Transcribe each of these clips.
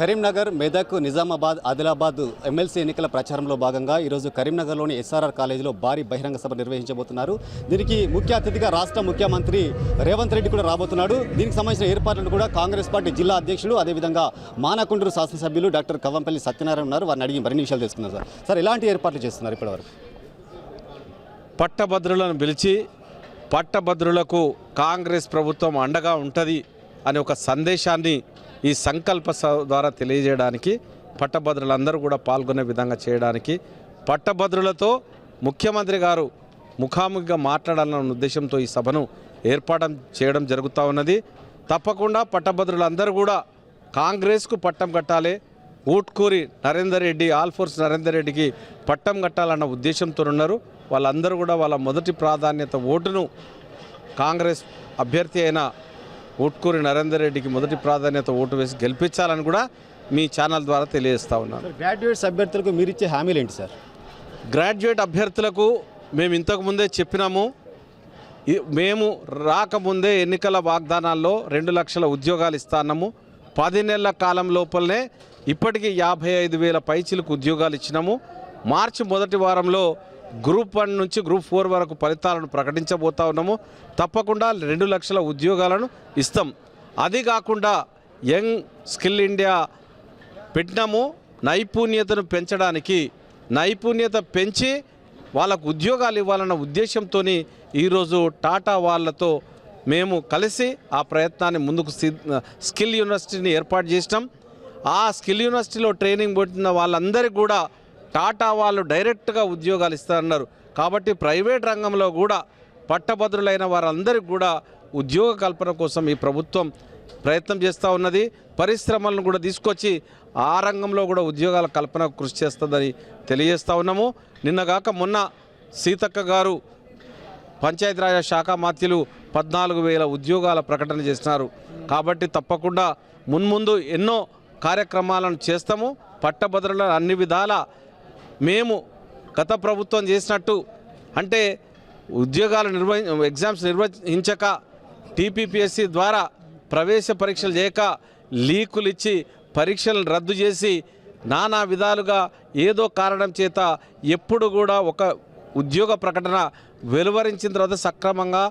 Karimnagar Medak Nizamabad Adilabad MLC ఎన్నికల ప్రచారంలో భాగంగా ఈరోజు కరీంనగర్లోని ఎస్ఆర్ఆర్ కాలేజీలో భారీ బహిరంగ సభ నిర్వహించబోతున్నారు. దీనికి ముఖ్య అతిథిగా రాష్ట్ర ముఖ్యమంత్రి రేవంత్ రెడ్డి కూడా రాబోతున్నాడు. దీనికి సంబంధించిన ఏర్పాట్లను కూడా కాంగ్రెస్ పార్టీ జిల్లా అధ్యక్షులు అదేవిధంగా మానకొండూరు శాసనసభ్యులు డాక్టర్ కవ్వంపల్లి సత్యనారాయణ ఉన్నారు. వారిని అడిగి మరిన్ని విషయాలు తెలుసుకున్నారు సార్. సార్ ఎలాంటి ఏర్పాట్లు చేస్తున్నారు ఇప్పటివరకు? పట్టభద్రులను పిలిచి పట్టభద్రులకు కాంగ్రెస్ ప్రభుత్వం అండగా ఉంటుంది అనే ఒక సందేశాన్ని ఈ సంకల్ప సభ ద్వారా తెలియజేయడానికి పట్టభద్రులందరూ కూడా పాల్గొనే విధంగా చేయడానికి పట్టభద్రులతో ముఖ్యమంత్రి గారు ముఖాముఖిగా మాట్లాడాలన్న ఉద్దేశంతో ఈ సభను ఏర్పాటు చేయడం జరుగుతూ ఉన్నది. తప్పకుండా పట్టభద్రులందరూ కూడా కాంగ్రెస్కు పట్టం కట్టాలి. ఊట్కూరి నరేందర్ రెడ్డి ఆల్ఫోర్స్ నరేందర్ రెడ్డికి పట్టం కట్టాలన్న ఉద్దేశంతో ఉన్నారు. వాళ్ళందరూ కూడా వాళ్ళ మొదటి ప్రాధాన్యత ఓటును కాంగ్రెస్ అభ్యర్థి అయిన ఊట్కూరి నరేందర్ రెడ్డికి మొదటి ప్రాధాన్యత ఓటు వేసి గెలిపించాలని కూడా మీ ఛానల్ ద్వారా తెలియజేస్తా ఉన్నాను. గ్రాడ్యుయేట్స్ అభ్యర్థులకు మీరు ఇచ్చే హామీలు ఏంటి సార్? గ్రాడ్యుయేట్ అభ్యర్థులకు మేము ఇంతకు ముందే చెప్పినాము. మేము రాకముందే ఎన్నికల వాగ్దానాల్లో రెండు లక్షల ఉద్యోగాలు ఇస్తాన్నాము పది నెలల కాలం లోపలనే ఇప్పటికీ యాభై ఐదు వేల పైచిలకు ఉద్యోగాలు ఇచ్చినాము. మార్చి మొదటి వారంలో గ్రూప్ వన్ నుంచి గ్రూప్ ఫోర్ వరకు ఫలితాలను ప్రకటించబోతా ఉన్నాము. తప్పకుండా రెండు లక్షల ఉద్యోగాలను ఇస్తాం. అది కాకుండా యంగ్ స్కిల్ ఇండియా పెట్టినాము. నైపుణ్యతను పెంచడానికి నైపుణ్యత పెంచి వాళ్ళకు ఉద్యోగాలు ఇవ్వాలన్న ఉద్దేశంతో ఈరోజు టాటా వాళ్ళతో మేము కలిసి ఆ ప్రయత్నాన్ని ముందుకు స్కిల్ యూనివర్సిటీని ఏర్పాటు చేసినాం. ఆ స్కిల్ యూనివర్సిటీలో ట్రైనింగ్ పెట్టిన వాళ్ళందరికీ కూడా టాటా వాళ్ళు డైరెక్ట్గా ఉద్యోగాలు ఇస్తారన్నారు. కాబట్టి ప్రైవేట్ రంగంలో కూడా పట్టభద్రులైన వారందరికీ కూడా ఉద్యోగ కల్పన కోసం ఈ ప్రభుత్వం ప్రయత్నం చేస్తూ ఉన్నది. పరిశ్రమలను కూడా తీసుకొచ్చి ఆ రంగంలో కూడా ఉద్యోగాల కల్పన కృషి చేస్తుందని తెలియజేస్తూ ఉన్నాము. నిన్నగాక మొన్న సీతక్క గారు పంచాయతీరాజ్ శాఖ మాత్యులు పద్నాలుగు వేల ఉద్యోగాల ప్రకటన చేసినారు. కాబట్టి తప్పకుండా మున్ముందు ఎన్నో కార్యక్రమాలను చేస్తాము. పట్టభద్రుల అన్ని విధాల మేము గత ప్రభుత్వం చేసినట్టు అంటే ఉద్యోగాలు నిర్వహి ఎగ్జామ్స్ నిర్వహించక టీపీపీఎస్సీ ద్వారా ప్రవేశ పరీక్షలు చేయక లీకులు ఇచ్చి పరీక్షలను రద్దు చేసి నానా విధాలుగా ఏదో కారణం చేత ఎప్పుడు కూడా ఒక ఉద్యోగ ప్రకటన వెలువరించిన తర్వాత సక్రమంగా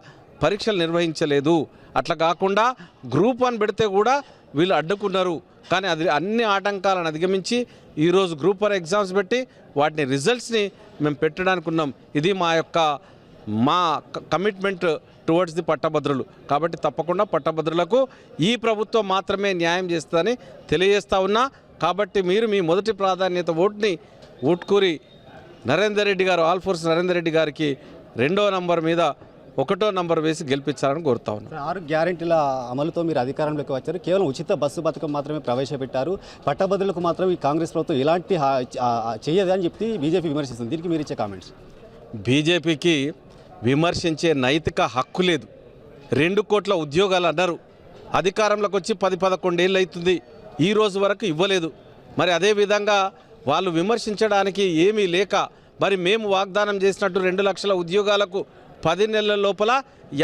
పరీక్షలు నిర్వహించలేదు. అట్లా కాకుండా గ్రూప్ వన్ పెడితే కూడా వీళ్ళు అడ్డుకున్నారు. కానీ అది అన్ని ఆటంకాలను అధిగమించి ఈరోజు గ్రూప్ వన్ ఎగ్జామ్స్ పెట్టి వాటిని రిజల్ట్స్ని మేము పెట్టడానికి ఉన్నాం. ఇది మా యొక్క మా కమిట్మెంట్ టువర్డ్స్ ది పట్టభద్రులు. కాబట్టి తప్పకుండా పట్టభద్రులకు ఈ ప్రభుత్వం మాత్రమే న్యాయం చేస్తుందని తెలియజేస్తా ఉన్నా. కాబట్టి మీరు మీ మొదటి ప్రాధాన్యత ఓటుని ఓట్కూరి నరేందర్ రెడ్డి గారు ఆల్ ఫోర్స్ నరేందర్ రెడ్డి గారికి రెండో నంబర్ మీద ఒకటో నంబర్ వేసి గెలిపించాలని కోరుతా ఉన్నాను ఆరు గ్యారెంటీల అమలుతో మీరు అధికారంలోకి వచ్చారు. కేవలం ఉచిత బస్సు పథకం మాత్రమే ప్రవేశపెట్టారు. పట్టభద్రులకు మాత్రం ఈ కాంగ్రెస్ ప్రభుత్వం ఎలాంటి హా- ఆ- ఆ- చేయదు అని చెప్పి బీజేపీ విమర్శిస్తుంది. దీనికి మీరు ఇచ్చే కామెంట్స్? బీజేపీకి విమర్శించే నైతిక హక్కు లేదు. రెండు కోట్ల ఉద్యోగాలు అన్నారు. అధికారంలోకి వచ్చి పది పదకొండేళ్ళు అవుతుంది. ఈ రోజు వరకు ఇవ్వలేదు. మరి అదేవిధంగా వాళ్ళు విమర్శించడానికి ఏమీ లేక మరి మేము వాగ్దానం చేసినట్టు రెండు లక్షల ఉద్యోగాలకు పది నెలల లోపల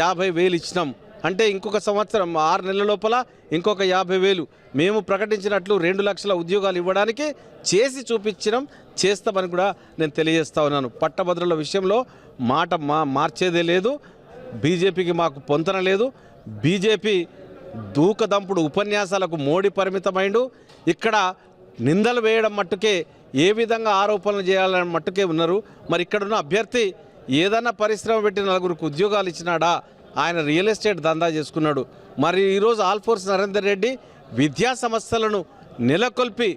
యాభై వేలు ఇచ్చినాం. అంటే ఇంకొక సంవత్సరం ఆరు నెలల లోపల ఇంకొక యాభై వేలు. మేము ప్రకటించినట్లు రెండు లక్షల ఉద్యోగాలు ఇవ్వడానికి చేసి చూపించడం చేస్తామని కూడా నేను తెలియజేస్తా ఉన్నాను. పట్టభద్రుల విషయంలో మాట మా మార్చేదే లేదు. బీజేపీకి మాకు పొంతన లేదు. బీజేపీ దూకదంపుడు ఉపన్యాసాలకు మోడీ పరిమితమైండు. ఇక్కడ నిందలు వేయడం మట్టుకే ఏ విధంగా ఆరోపణలు చేయాలని మట్టుకే ఉన్నారు. మరి ఇక్కడున్న అభ్యర్థి ఏదైనా పరిశ్రమ పెట్టి నలుగురికి ఉద్యోగాలు ఇచ్చినాడా? ఆయన రియల్ ఎస్టేట్ దందా చేసుకున్నాడు. మరి ఈరోజు ఆల్ఫోర్స్ నరేందర్ రెడ్డి విద్యా సంస్థలను నెలకొల్పి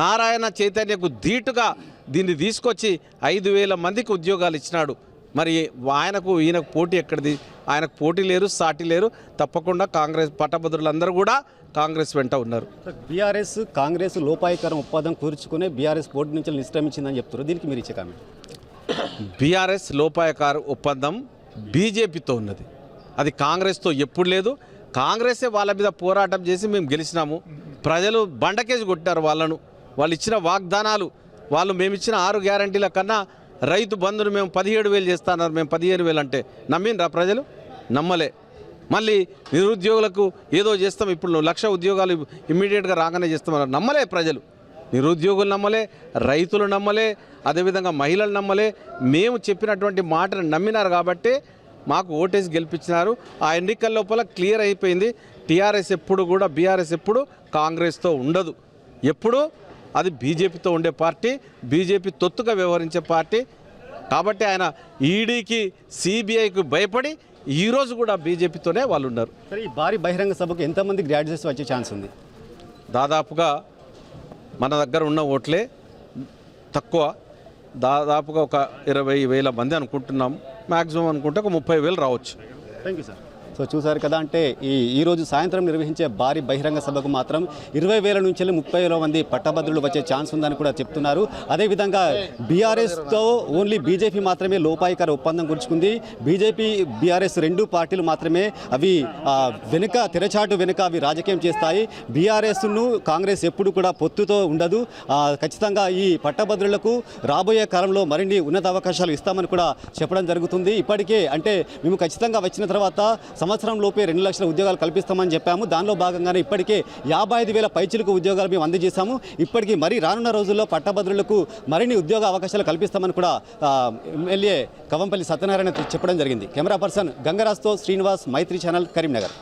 నారాయణ చైతన్యకు ధీటుగా దీన్ని తీసుకొచ్చి ఐదు వేల మందికి ఉద్యోగాలు ఇచ్చినాడు. మరి ఆయనకు ఈయనకు పోటీ ఎక్కడిది? ఆయనకు పోటీ లేరు సాటి లేరు. తప్పకుండా కాంగ్రెస్ పట్టభద్రులందరూ కూడా కాంగ్రెస్ వెంట ఉన్నారు. బీఆర్ఎస్ కాంగ్రెస్ లోపాయకరం ఒప్పందం కూర్చుకునే బీఆర్ఎస్ బోర్డు నుంచి నిష్క్రమించిందని చెప్తున్నారు. దీనికి మీరు ఇచ్చే కామెంట్? బీఆర్ఎస్ లోపాయకార ఒప్పందం బీజేపీతో ఉన్నది. అది కాంగ్రెస్తో ఎప్పుడు లేదు. కాంగ్రెసే వాళ్ళ మీద పోరాటం చేసి మేము గెలిచినాము. ప్రజలు బండకేసి కొట్టారు వాళ్ళను. వాళ్ళు ఇచ్చిన వాగ్దానాలు వాళ్ళు మేము ఇచ్చిన ఆరు గ్యారంటీల కన్నా రైతు బంధును మేము పదిహేడు వేలు చేస్తాన్నారు మేము పదిహేను వేలు అంటే నమ్మిండ్రా ప్రజలు? నమ్మలే. మళ్ళీ నిరుద్యోగులకు ఏదో చేస్తాం. ఇప్పుడు లక్ష ఉద్యోగాలు ఇమ్మీడియట్గా రాగానే చేస్తామన్నారు. నమ్మలే ప్రజలు. నిరుద్యోగులు నమ్మలే రైతులు నమ్మలే అదేవిధంగా మహిళలు నమ్మలే. మేము చెప్పినటువంటి మాటను నమ్మినారు కాబట్టి మాకు ఓటేసి గెలిపించినారు. ఆ ఎన్నికల లోపల క్లియర్ అయిపోయింది. టీఆర్ఎస్ ఎప్పుడు కూడా బీఆర్ఎస్ ఎప్పుడు కాంగ్రెస్తో ఉండదు. ఎప్పుడు? అది బీజేపీతో ఉండే పార్టీ బీజేపీ తొత్తుగా వ్యవహరించే పార్టీ. కాబట్టి ఆయన ఈడీకి సిబిఐకి భయపడి ఈరోజు కూడా బీజేపీతోనే వాళ్ళు ఉన్నారు సరే ఈ భారీ బహిరంగ సభకు ఎంతమంది గ్రాడ్యుయేట్స్ వచ్చే ఛాన్స్ ఉంది? దాదాపుగా మన దగ్గర ఉన్న ఓట్లే తక్కువ. దాదాపుగా ఒక ఇరవై వేల మంది అనుకుంటున్నాం. మ్యాక్సిమం అనుకుంటే ఒక ముప్పై వేలు రావచ్చు. థ్యాంక్ యూ సార్ సో చూసారు కదా అంటే ఈ ఈరోజు సాయంత్రం నిర్వహించే భారీ బహిరంగ సభకు మాత్రం ఇరవై వేల నుంచి ముప్పై వేల మంది పట్టభద్రులు వచ్చే ఛాన్స్ ఉందని కూడా చెప్తున్నారు. అదేవిధంగా బీఆర్ఎస్తో ఓన్లీ బీజేపీ మాత్రమే లోపాయికార ఒప్పందం గుర్చుకుంది బీజేపీ బీఆర్ఎస్ రెండు పార్టీలు మాత్రమే అవి వెనుక తెరచాటు వెనుక అవి రాజకీయం చేస్తాయి. బీఆర్ఎస్ను కాంగ్రెస్ ఎప్పుడు కూడా పొత్తుతో ఉండదు. ఖచ్చితంగా ఈ పట్టభద్రులకు రాబోయే కాలంలో మరిన్ని ఉన్నత అవకాశాలు ఇస్తామని కూడా చెప్పడం జరుగుతుంది. ఇప్పటికే అంటే మేము ఖచ్చితంగా వచ్చిన తర్వాత సంవత్సరం లోపే రెండు లక్షల ఉద్యోగాలు కల్పిస్తామని చెప్పాము. దానిలో భాగంగానే ఇప్పటికే యాభై ఐదు వేల పైచిలకు ఉద్యోగాలు మేము అందజేశాము. ఇప్పటికీ మరి రానున్న రోజుల్లో పట్టభద్రులకు మరిన్ని ఉద్యోగ అవకాశాలు కల్పిస్తామని కూడా ఎమ్మెల్యే కవంపల్లి సత్యనారాయణ చెప్పడం జరిగింది. కెమెరా పర్సన్ గంగరాజ్తో శ్రీనివాస్ మైత్రి ఛానల్ కరీంనగర్.